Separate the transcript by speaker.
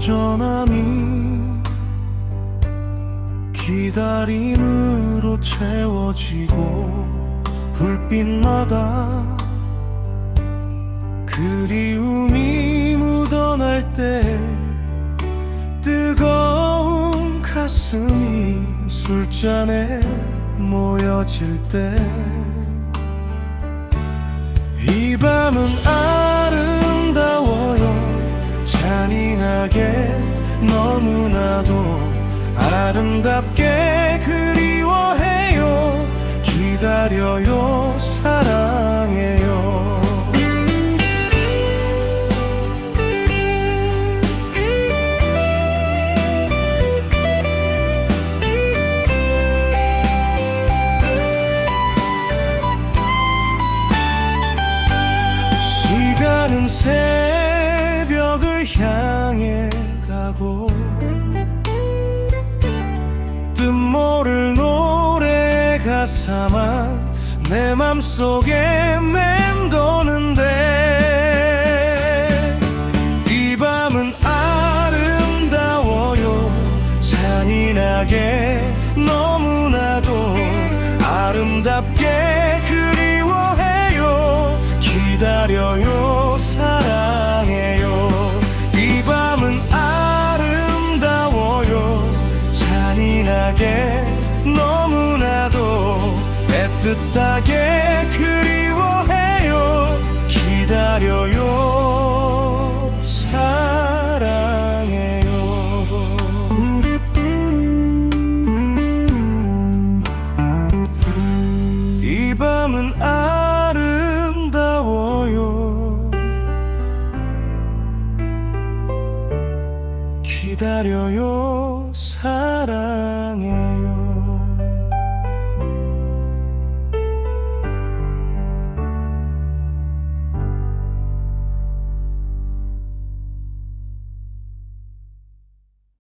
Speaker 1: 허전함이 기다림으로 채워지고 불빛마다 그리움이 묻어날 때 뜨거운 가슴이 술잔에 모여질 때 이 밤은 너무나도 아름답게 그리워해요. 기다려요 사랑해요. 시간은 새 가사만 내 맘속에 맴도는데 이 밤은 아름다워요. 잔인하게 너무나도 아름답게 그리워해요. 기다려요 사랑해요. 이 밤은 아름다워요. 잔인하게 너무나도 애틋하게 그리워해요. 기다려요. 사랑해요. 이 밤은 아름다워요. 기다려요. 사랑해요